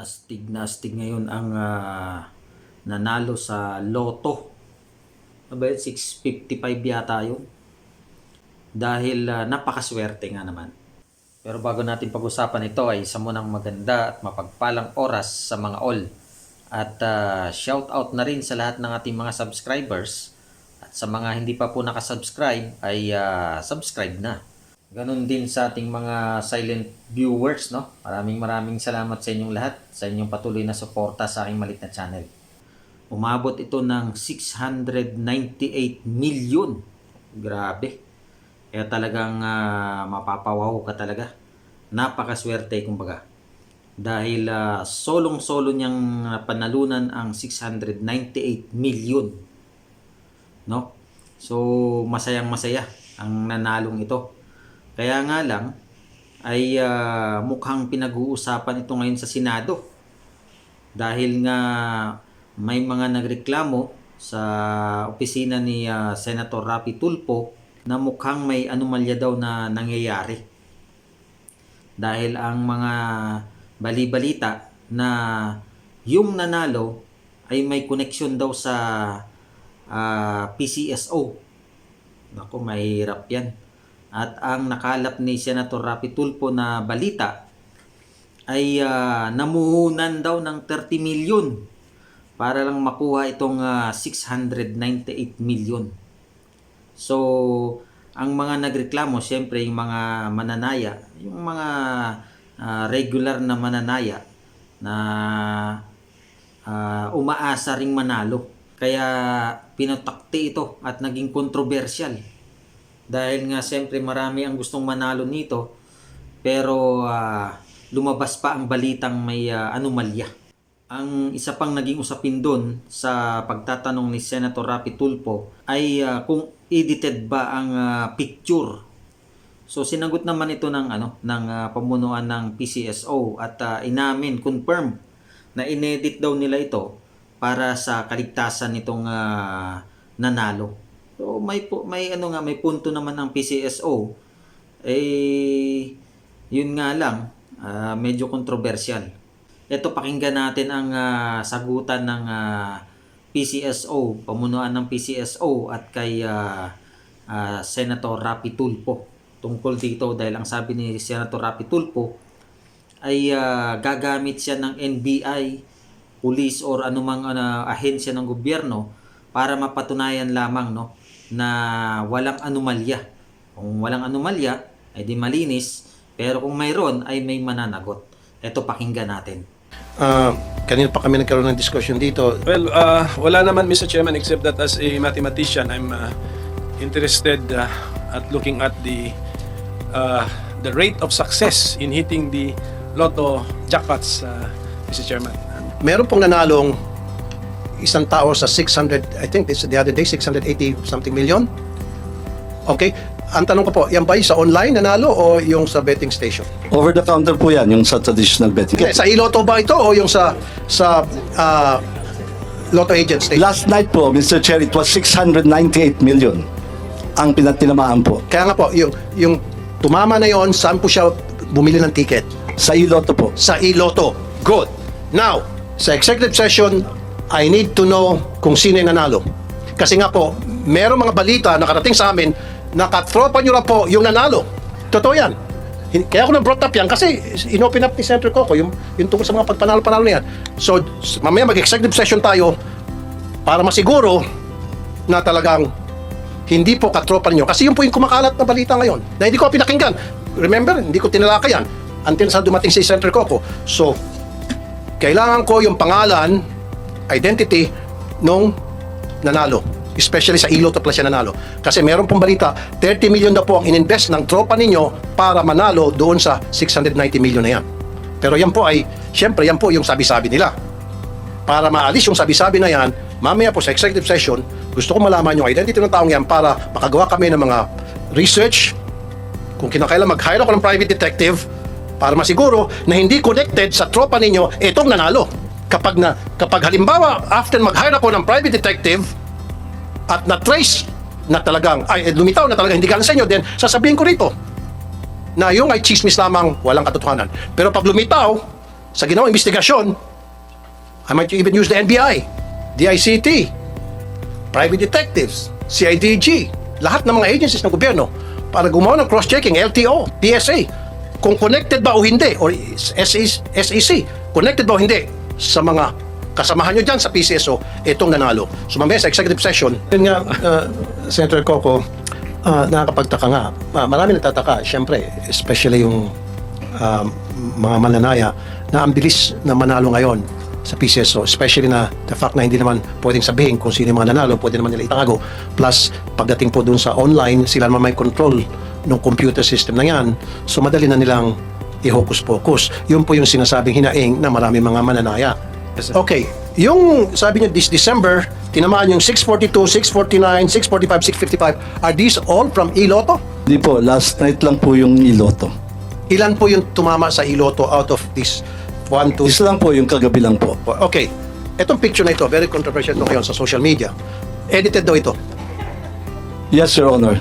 astig na astig ngayon ang ah, nanalo sa loto. Ba yun? 655 yata yun. Dahil ah, napakaswerte nga naman. Pero bago natin pag-usapan ito ay isa munang maganda at mapagpalang oras sa mga all. At ah, shout out na rin sa lahat ng ating mga subscribers. At sa mga hindi pa po nakasubscribe ay ah, subscribe na. Ganon din sa ating mga silent viewers, no? Maraming maraming salamat sa inyong lahat sa inyong patuloy na suporta sa aking malit na channel. Umabot ito ng 698 million. Grabe. Kaya talagang ah, mapapawaw ka talaga. Napakaswerte kumbaga. Dahil ah, solong-solo niyang panalunan ang 698 million. No? So, masayang masaya ang nanalong ito. Kaya nga lang, ay ah, mukhang pinag-uusapan ito ngayon sa Senado. Dahil nga may mga nagreklamo sa opisina ni ah, Senator Rapi Tulfo na mukhang may anomalya daw na nangyayari. Dahil ang mga bali-balita na yung nanalo ay may connection daw sa ah, PCSO. Naku, mahirap yan. At ang nakalap ni Senator Rapi Tulfo na balita ay ah, namuhunan daw ng 30 million para lang makuha itong ah, 698 million. So, ang mga nagreklamo, siyempre yung mga mananaya, yung mga ah, regular na mananaya na ah, umaasa ring manalo. Kaya pinotakti ito at naging kontrobersyal. Dahil nga siyempre marami ang gustong manalo nito pero ah, lumabas pa ang balitang may ah, anomalya. Ang isa pang naging usapin doon sa pagtatanong ni Senator Rapi Tulfo ay ah, kung edited ba ang ah, picture. So sinagot naman ito ng ano ng ah, pamunuan ng PCSO at ah, inamin confirm na inedit daw nila ito para sa kaligtasan nitong ah, nanalo. So may may ano nga may punto naman ng PCSO eh yun nga lang ah, medyo kontrobersyal. Ito pakinggan natin ang ah, sagutan ng ah, PCSO, pamunuan ng PCSO at kay ah, ah, Senator Rapi Tulfo tungkol dito dahil ang sabi ni Senator Rapi Tulfo ay ah, gagamit siya ng NBI, police or anumang ano, ahensya ng gobyerno para mapatunayan lamang no na walang anomalya. Kung walang anomalya ay di malinis, pero kung mayroon ay may mananagot. Ito pakinggan natin. Ah, kanina pa kami nagkaroon ng discussion dito. Well, uh, wala naman Mr. Chairman except that as a mathematician, I'm uh, interested uh, at looking at the uh, the rate of success in hitting the lotto jackpots, uh, Mr. Chairman. Meron pong nanalong isang tao sa 600, I think this the other day, 680 something million. Okay? Ang tanong ko po, yan ba yung sa online nanalo o yung sa betting station? Over the counter po yan, yung sa traditional betting. Hindi, sa iloto ba ito o yung sa sa ah, lotto agent station? Last night po, Mr. Chair, it was 698 million ang pinatinamaan po. Kaya nga po, yung, yung tumama na yon, saan po siya bumili ng ticket? Sa iloto po. Sa iloto. Good. Now, sa executive session, I need to know kung sino yung nanalo. Kasi nga po, meron mga balita nakarating sa amin na katropa nyo na po yung nanalo. Totoo yan. Kaya ako na-brought up yan kasi inopen up ni Senator Coco yung, yung tungkol sa mga pagpanalo-panalo na yan. So, mamaya mag-executive session tayo para masiguro na talagang hindi po katropa ninyo. Kasi yun po yung kumakalat na balita ngayon na hindi ko pinakinggan. Remember, hindi ko tinalaka yan until sa dumating si Senator Coco. So, kailangan ko yung pangalan, identity, nung nanalo. Especially sa Iloto Plus siya nanalo. Kasi meron pong balita, 30 million na po ang ininvest ng tropa ninyo para manalo doon sa 690 million na yan. Pero yan po ay, syempre yan po yung sabi-sabi nila. Para maalis yung sabi-sabi na yan, mamaya po sa executive session, gusto ko malaman yung identity ng taong yan para makagawa kami ng mga research, kung kinakailan mag-hire ako ng private detective para masiguro na hindi connected sa tropa ninyo itong nanalo. Kapag na kapag halimbawa after mag-hire ako ng private detective at na-trace na talagang ay eh, lumitaw na talagang hindi galing sa inyo, then sasabihin ko rito na yung ay chismis lamang walang katotohanan. Pero pag lumitaw sa ginawang investigasyon, I might even use the NBI, DICT, private detectives, CIDG, lahat ng mga agencies ng gobyerno para gumawa ng cross-checking, LTO, PSA, kung connected ba o hindi, or SEC, connected ba o hindi sa mga kasamahan nyo dyan sa PCSO, itong nanalo. So mamaya sa executive session, yun nga, uh, Senator Coco, uh, nakakapagtaka nga. Uh, marami nagtataka, syempre, especially yung um, mga mananaya na ang bilis na manalo ngayon sa PCSO, especially na the fact na hindi naman pwedeng sabihin kung sino yung mga nanalo, pwede naman nila itago. Plus, pagdating po dun sa online, sila naman may control ng computer system na yan. So, madali na nilang i-hocus-pocus. Yun po yung sinasabing hinaing na marami mga mananaya. Okay, yung sabi niyo this December, tinamaan yung 642, 649, 645, 655, are these all from Iloto? Hindi po, last night lang po yung iloto. Ilan po yung tumama sa Iloto out of this 1, 2, Isa lang po yung kagabi lang po. Okay. Itong picture na ito, very controversial ito ngayon sa social media. Edited daw ito. Yes, Your Honor.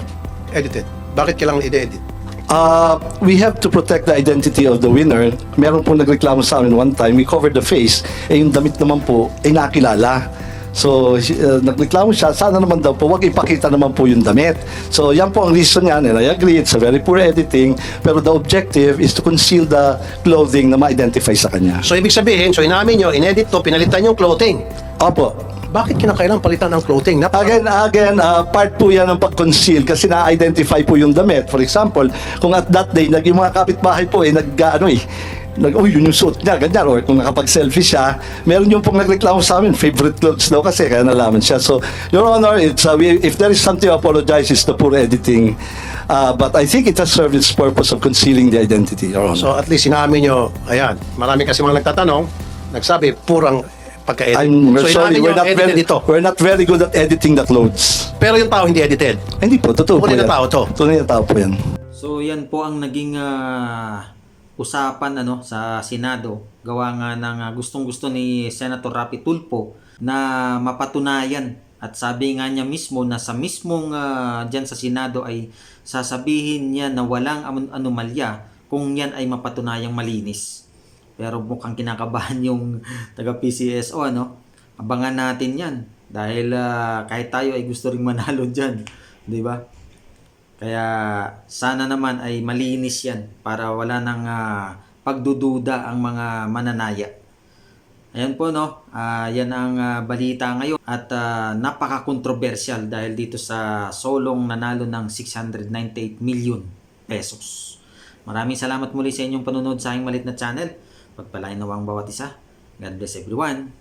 Edited. Bakit kailangan i-edit? Uh, we have to protect the identity of the winner. Meron po nagreklamo sa amin one time, we covered the face, eh yung damit naman po, ay nakilala. So, uh, nagreklamo siya, sana naman daw po, wag ipakita naman po yung damit. So, yan po ang reason niya, and I agree, it's a very poor editing, pero the objective is to conceal the clothing na ma-identify sa kanya. So, ibig sabihin, so inamin nyo, inedit to, pinalitan yung clothing. Opo. Bakit kinakailangan palitan ang clothing? Nap- Again, again, uh, part po yan ng pag-conceal kasi na-identify po yung damit. For example, kung at that day, nag, yung mga kapitbahay po eh, nag, ano eh, nag, uy, yun yung suit niya, ganyan. Or kung nakapag-selfie siya, meron yung pong nagreklamo sa amin, favorite clothes daw kasi, kaya nalaman siya. So, Your Honor, it's, uh, we, if there is something to apologize, it's the poor editing. Uh, but I think it has served its purpose of concealing the identity, Your Honor. So, at least inamin nyo, ayan, marami kasi mga nagtatanong, nagsabi, purang pagka-edit. I'm so, sorry, we're not, very, ito. we're not very good at editing the clothes. Pero yung tao hindi edited. Hindi po, totoo po Tunay na yan. tao to. Tunay na tao po yan. So yan po ang naging ah, usapan ano sa Senado. Gawa nga ng ah, gustong-gusto ni Senator Rapi Tulfo na mapatunayan at sabi nga niya mismo na sa mismong ah, dyan sa Senado ay sasabihin niya na walang anom- anomalya kung yan ay mapatunayang malinis. Pero mukhang kinakabahan yung taga PCSO ano. Abangan natin 'yan dahil ah, kahit tayo ay gusto ring manalo diyan, 'di ba? Kaya sana naman ay malinis 'yan para wala nang ah, pagdududa ang mga mananaya. Ayan po no, Ah, yan ang ah, balita ngayon at ah, napaka-controversial dahil dito sa solong nanalo ng 698 million pesos. Maraming salamat muli sa inyong panunod sa aking malit na channel. Pagpalain nawa ang bawat isa. God bless everyone.